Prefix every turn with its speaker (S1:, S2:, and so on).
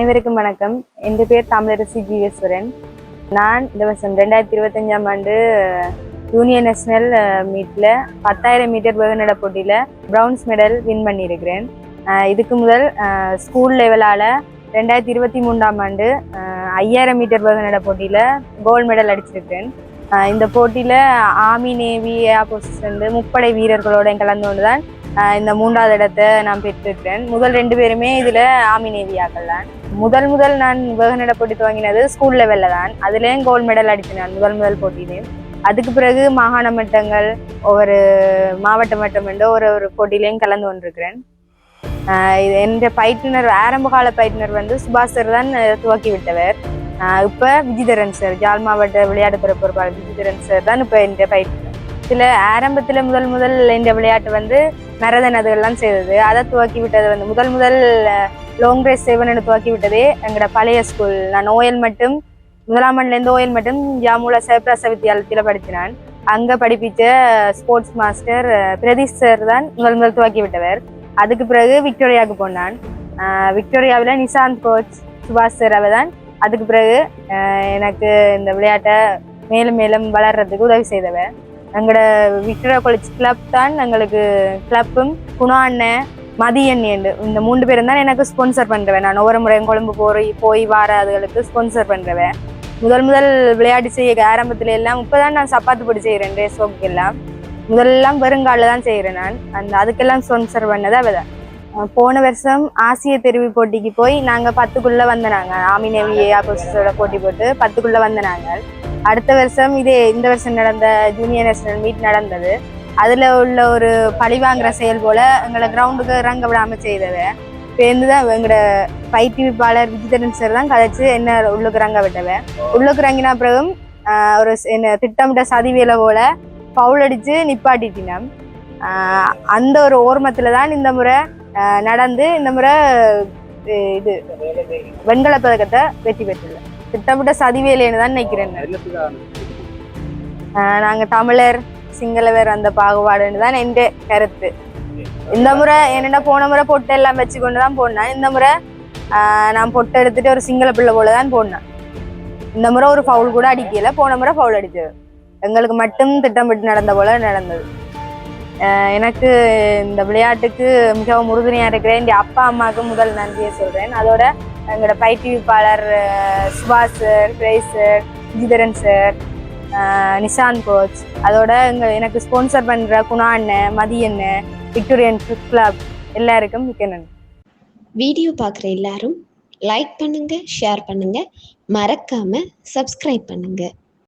S1: அனைவருக்கும் வணக்கம். என் பேர் தமிழரசி ஜீவேஸ்வரன் நான் இந்த வருஷம் ரெண்டாயிரத்தி இருபத்தஞ்சாம் ஆண்டு யூனியன் நேஷனல் மீட்டில் பத்தாயிரம் மீட்டர் வெகுநட போட்டியில் ப்ரௌன்ஸ் மெடல் வின் பண்ணியிருக்கிறேன். இதுக்கு முதல் ஸ்கூல் லெவலால் ரெண்டாயிரத்தி இருபத்தி மூன்றாம் ஆண்டு ஐயாயிரம் மீட்டர் வெகுநட போட்டியில் கோல்டு மெடல் அடிச்சிருக்கிறேன். இந்த போட்டியில் ஆர்மி நேவி ஏர்போர்ஸ் வந்து முப்படை வீரர்களோட கலந்து கொண்டு தான் இந்த மூன்றாவது இடத்தை நான் பெற்றிருக்கிறேன். முதல் ரெண்டு பேருமே இதில் ஆமினேவியாக்கள் தான். முதல் முதல் நான் வேகநட போட்டி துவங்கினது ஸ்கூல் லெவலில் தான். அதுலேயும் கோல்டு மெடல் அடித்தேன் நான் முதல் முதல் போட்டியிலேயும் அதுக்கு பிறகு மாகாண மட்டங்கள் ஒவ்வொரு மாவட்ட மட்டம் என்று ஒரு ஒரு போட்டியிலையும் கலந்து கொண்டிருக்கிறேன். ஆஹ் இது என்ற பயிற்றுனர் ஆரம்ப கால பயிற்றுனர் வந்து சுபாஷ் சார் தான் துவக்கி விட்டவர். இப்ப விஜிதரன் சார் ஜாழ் மாவட்ட விளையாட்டுத்துறை பொறுப்பாளர் விஜிதரன் சார் தான் இப்போ என்ற பயிற்றுனர் சில ஆரம்பத்துல முதல் முதல் இந்த விளையாட்டு வந்து மரதன் அதுகள்லாம் செய்தது. அதை துவக்கி விட்டது வந்து முதல் முதல் லாங் ரேஸ் சேவன் துவக்கி விட்டதே எங்களோட பழைய ஸ்கூல் நான் ஓயல் மட்டும் முதலாம் ஆண்டுலேருந்து ஓயல் மட்டும் ஜாமூல சிவபிரச வித்தியாலயத்தில் படித்தினான் அங்கே படிப்பித்த ஸ்போர்ட்ஸ் மாஸ்டர் பிரதீஷ் சார் தான் முதல் முதல் துவக்கி விட்டவர் அதுக்கு பிறகு விக்டோரியாவுக்கு போனான். விக்டோரியாவில் நிசாந்த் கோச் சுபாஷ் சார் அவர் தான். அதுக்கு பிறகு எனக்கு இந்த விளையாட்டை மேலும் மேலும் வளர்றதுக்கு உதவி செய்தவர் எங்களோட விக்டோரியா காலேஜ் கிளப் தான் எங்களுக்கு கிளப்பும் குணா அண்ணன் மதியன் என்று இந்த மூன்று பேரும் தான் எனக்கு ஸ்பான்சர் பண்ணுறவன் நான் ஒவ்வொரு முறையும் கொழும்பு போய் போய் வார அதுகளுக்கு ஸ்பான்சர் பண்ணுறவன் முதல் முதல் விளையாட்டு செய்ய ஆரம்பத்துல எல்லாம் இப்போ தான் நான் சப்பாத்து போட்டு செய்கிறேன் ரேஸ் ஒர்க் எல்லாம். முதல்லாம் வெறுங்காலில் தான் செய்கிறேன் நான். அந்த அதுக்கெல்லாம் ஸ்பான்சர் பண்ணது அவ போன வருஷம் ஆசிய தெருவி போட்டிக்கு போய் நாங்கள் பத்துக்குள்ளே வந்தனாங்க ஆமி நேவி ஆப்போசிட்டோட போட்டி போட்டு பத்துக்குள்ளே வந்தனாங்க அடுத்த வருஷம் இதே இந்த வருஷம் நடந்த ஜூனியர் நேஷனல் மீட் நடந்தது. அதில் உள்ள ஒரு பழிவாங்குற செயல் போல எங்களை கிரவுண்டுக்கு இறங்க விடாமல் செய்தவ. பேருந்து தான் எங்களோட பயிற்றுவிப்பாளர் விஜிதரன் சார் தான் கதைச்சு என்ன உள்ளுக்கு இறங்க விட்டவ. உள்ளுக்கு இறங்கின பிறகும் ஒரு என்ன திட்டமிட்ட சதிவேலை போல பவுல் அடித்து நிப்பாட்டிட்டினம். அந்த ஒரு ஓர்மத்தில் தான் இந்த முறை நடந்து இந்த முறை இது வெண்கல பதக்கத்தை வெற்றி பெற்றுள்ளேன் திட்டமிட்ட சதிவேலைன்னு தான் நினைக்கிறேன் நாங்க தமிழர் சிங்களவர் அந்த பாகுபாடுன்னு தான் எந்த கருத்து. இந்த முறை என்னென்ன போன முறை பொட்டு எல்லாம் வச்சு கொண்டு தான் போனேன். இந்த முறை நான் பொட்டு எடுத்துட்டு ஒரு சிங்கள பிள்ளை போல தான் போனேன். இந்த முறை ஒரு ஃபவுல் கூட அடிக்கல. போன முறை ஃபவுல் அடிச்சது. எங்களுக்கு மட்டும் திட்டமிட்டு நடந்த போல நடந்தது. எனக்கு இந்த விளையாட்டுக்கு மிகவும் உறுதுணையா இருக்கிறேன் என் அப்பா அம்மாவுக்கு முதல் நன்றியை சொல்றேன். அதோட எங்களோட பயிற்றுவிப்பாளர் Subash sir price sir Jitharan sir Nishanth coach அதோட எங்க எனக்கு ஸ்பான்சர் பண்ற குணா அண்ணன் மதி அண்ணன் விக்டோரியன் கிளப் எல்லாருக்கும் மிக்க நன்றி.
S2: வீடியோ பார்க்குற எல்லாரும் லைக் பண்ணுங்க ஷேர் பண்ணுங்க. மறக்காம சப்ஸ்கிரைப் பண்ணுங்க.